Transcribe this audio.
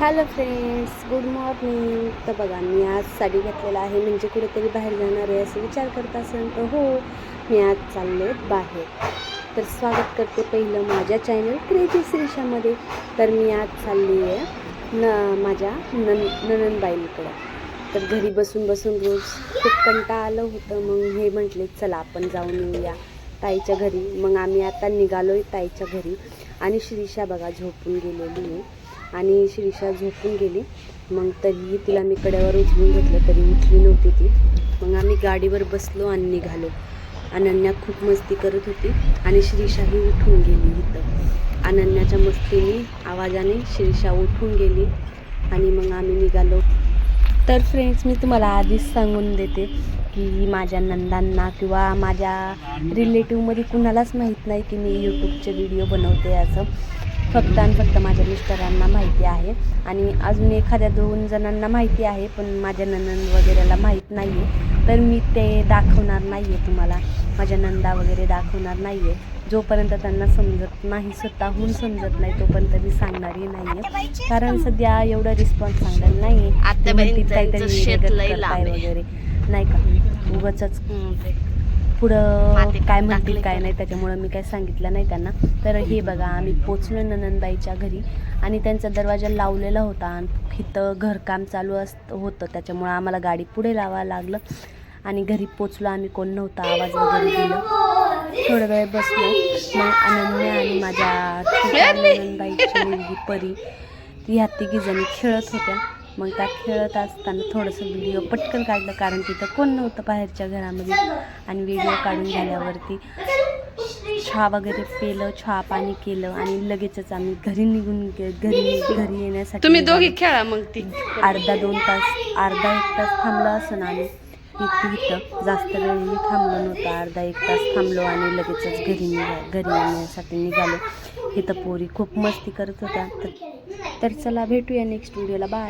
Hello friends good morning तर बघा मी आज साडी घातलेला आहे. म्हणजे कुठेतरी बाहेर जाणार आहे असं विचार करत असेल तर हो मी आज चालले बाहेर. तर स्वागत करते पहिलं माझ्या चॅनल क्रेजी श्रीषामध्ये तर मी आज चालली आहे न माझ्या नन ननंदबाईंकडं. तर घरी बसून बसून रोज खूप कंटा आलं होतं. मग हे म्हटले चला आपण जाऊन येऊया ताईच्या घरी. मग आम्ही आता निघालो आहे ताईच्या घरी. आणि श्रीषा बघा झोपून गेलेली आहे. आणि श्रीषा झोपून गेली. मग तरीही तिला मी कड्यावर उचलून घेतलं तरी उठली नव्हती ती. मग आम्ही गाडीवर बसलो आणि निघालो. अनन्या खूप मस्ती करत होती आणि श्रीषाही उठून गेली इथं. अनन्याच्या मस्तीने आवाजाने श्रीषा उठून गेली आणि मग आम्ही निघालो. तर फ्रेंड्स मी तुम्हाला आधीच सांगून देते की माझ्या नंदांना किंवा माझ्या रिलेटिव्हमध्ये कुणालाच माहीत नाही की मी यूट्यूबचे व्हिडिओ बनवते असं. फक्त आणि फक्त माझ्या मिस्टरांना माहिती आहे. आणि अजून एखाद्या दोन जणांना माहिती आहे पण माझ्या ननंद वगैरेला माहीत नाही आहे तर मी ते दाखवणार नाही आहे तुम्हाला. माझ्या नंदा वगैरे दाखवणार नाही आहे जोपर्यंत त्यांना समजत नाही स्वतःहून समजत नाही तोपर्यंत मी सांगणारही नाही आहे कारण सध्या एवढा रिस्पॉन्स चांगला नाही काहीतरी आहे. वगैरे. नाही का? उगाच पुढं काय म्हणतील काय. नाही त्याच्यामुळं मी काय सांगितलं नाही त्यांना. तर हे बघा आम्ही पोचलो ननंदबाईच्या घरी आणि त्यांचा दरवाजा लावलेला होता. आणि इथं घरकाम चालू अस होतं त्याच्यामुळं आम्हाला गाडी पुढे लावावं लागलं आणि घरी पोचलो. आम्ही कोण नव्हता आवाज वगैरे दिलं. थोडा वेळ बसलो. मग अनन्या आणि माझ्या ननंदबाईची मुलगी परी ती ह्या तिघीजणी खेळत होत्या. मग त्या खेळत असताना थोडंसं व्हिडिओ पटकन काढलं. कारण तिथं कोण नव्हतं बाहेरच्या घरामध्ये. आणि व्हिडिओ काढून झाल्यावरती चहा वगैरे पेलं चहा पाणी केलं आणि लगेचच आम्ही घरी निघून गे- घरी घरी येण्यासाठी तुम्ही. दोघी खेळा मग ती. अर्धा दोन तास अर्धा एक तास थांबलो असं आम्ही. इथं इथं. जास्त वेळ मी थांबलो नव्हतं. अर्धा एक तास थांबलो आणि लगेचच घरी निघा घरी येण्यासाठी निघालो. इथं पोरी खूप मस्ती करत होत्या. तर- तर चला भेटूया नेक्स्ट व्हिडिओला बाय